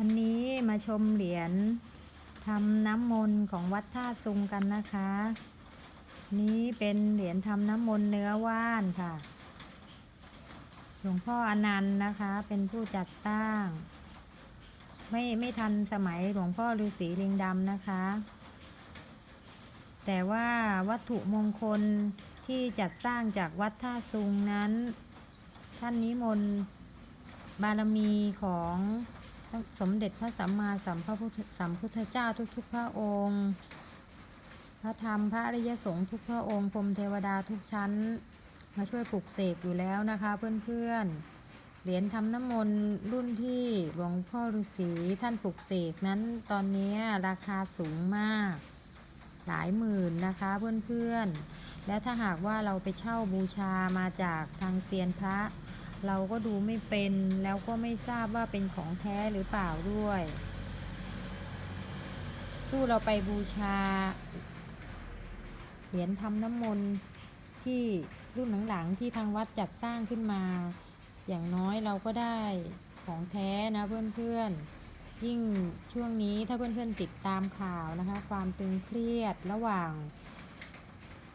วันนี้มาชมเหรียญทำน้ำมนต์ของวัดท่าซุงกันนะคะ นี้เป็นเหรียญทำน้ำมนต์เนื้อว่านค่ะ หลวงพ่ออนันต์นะคะ เป็นผู้จัดสร้าง ไม่ไม่ทันสมัยหลวงพ่อฤาษีลิงดำนะคะ แต่ว่าวัตถุมงคลที่จัดสร้างจากวัดท่าซุงนั้น ท่านนิมนต์บารมีของ สมเด็จพระสัมมาสัมพุทธสัมพุทธเจ้าทุกๆ พระองค์ พระธรรมพระอริยสงฆ์ทุกพระองค์พรมเทวดาทุกชั้น มาช่วยปลุกเสกอยู่แล้วนะคะเพื่อนๆ เหรียญทำน้ำมนต์รุ่นที่หลวงพ่อฤาษีท่านปลุกเสกนั้นตอนนี้ราคาสูงมาก หลายหมื่นนะคะเพื่อนๆ และถ้าหากว่าเราไปเช่าบูชามาจากทางเซียนพระ เราก็ดูไม่เป็นแล้วก็ไม่ทราบว่าเป็นของแท้หรือเปล่าด้วย สู้เราไปบูชา เหรียญทำน้ำมนต์ที่รุ่นหลังๆที่ทางวัดจัดสร้างขึ้นมา อย่างน้อยเราก็ได้ของแท้นะเพื่อนๆ ยิ่งช่วงนี้ถ้าเพื่อนๆติดตามข่าวนะคะ ความตึงเครียดระหว่าง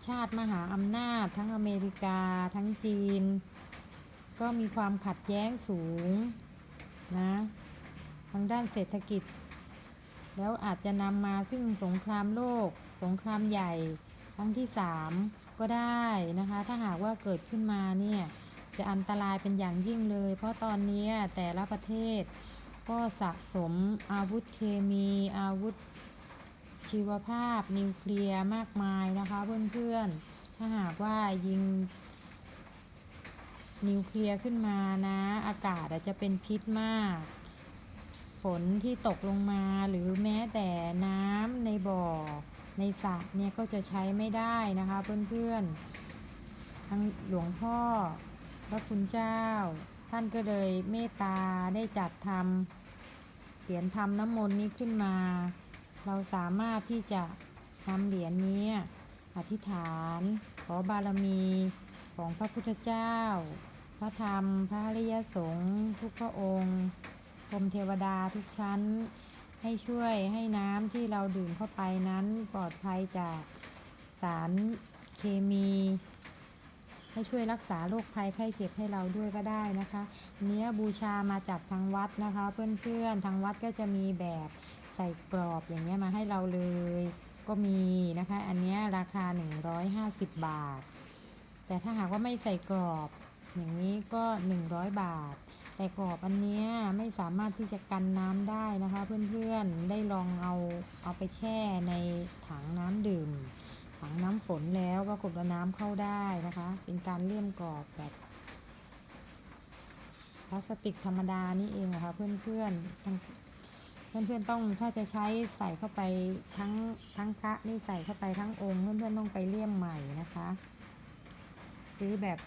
ชาติมหาอำนาจ ทั้งอเมริกา ทั้งจีน ก็มีความขัดแย้งสูงนะทางด้านเศรษฐกิจ แล้วอาจจะนำมาซึ่งสงครามโลก สงครามใหญ่ครั้งที่สามก็ได้นะคะ ถ้าหากว่าเกิดขึ้นมาเนี่ยจะอันตรายเป็นอย่างยิ่งเลย เพราะตอนนี้แต่ละประเทศก็สะสมอาวุธเคมีอาวุธชีวภาพนิวเคลียร์มากมายนะคะเพื่อนๆ ถ้าหากว่ายิง นิวเคลียร์ขึ้นมานะ อากาศอาจจะเป็นพิษมาก ฝนที่ตกลงมาหรือแม้แต่น้ำในบ่อ ในสระเนี่ยก็จะใช้ไม่ได้นะคะเพื่อนๆทั้งหลวงพ่อพระคุณเจ้า ท่านก็เลยเมตตาได้จัดทำเหรียญทำน้ำมนต์นี้ขึ้นมา เราสามารถที่จะนำเหรียญนี้อธิษฐาน ขอบารมีของพระพุทธเจ้า ระธรรม พระอริยสงฆ์ทุกพระองค์พรหมเทวดาทุกชั้น ให้ช่วยให้น้ำที่เราดื่มเข้าไปนั้นปลอดภัยจากสารเคมี ให้ช่วยรักษาโรคภัยไข้เจ็บให้เราด้วยก็ได้นะคะเนี้ยบูชามาจากทางวัดนะคะ เพื่อนๆทางวัดก็จะมีแบบใส่กรอบอย่างเงี้ยมาให้เราเลย ก็มีนะคะ อันเนี้ยราคา 150 บาท แต่ถ้าหากว่าไม่ใส่กรอบ อย่างนี้ก็ 100 บาท แต่กรอบอันเนี้ยไม่สามารถที่จะกันน้ำได้นะคะ เพื่อนๆได้ลองเอาเอาไปแช่ในถังน้ำดื่ม ถังน้ำฝนแล้วก็กดว่าน้ำเข้าได้นะคะ เป็นการเลี่ยมกรอบแบบพลาสติกธรรมดานี่เองอะค่ะเพื่อนๆเพื่อนๆต้องถ้าจะใช้ใส่เข้าไปทั้งทั้งพระนี่ใส่เข้าไปทั้งองค์เพื่อนๆต้องไปเลี่ยมใหม่นะคะ ซื้อแบบ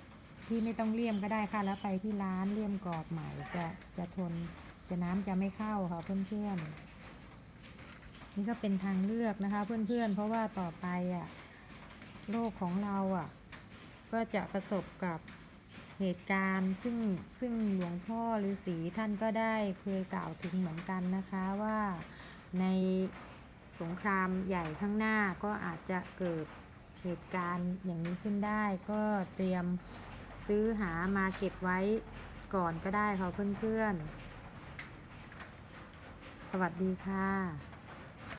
ที่ไม่ต้องเลี่ยมก็ได้ค่ะแล้วไปที่ร้านเลี่ยมกรอบใหม่จะจะทนจะน้ำจะไม่เข้าค่ะเพื่อนๆนี่ก็เป็นทางเลือกนะคะ เพื่อนๆ เพราะว่าต่อไปอะโลกของเราอะ ก็จะประสบกับเหตุการณ์ซึ่งซึ่งหลวงพ่อฤาษีท่านก็ได้เคยกล่าวถึงเหมือนกันนะคะว่าในสงครามใหญ่ข้างหน้าก็อาจจะเกิดเหตุการณ์อย่างนี้ขึ้นได้ ก็เตรียม ซื้อหามาเก็บไว้ก่อนก็ได้ค่ะเพื่อนๆ สวัสดีค่ะ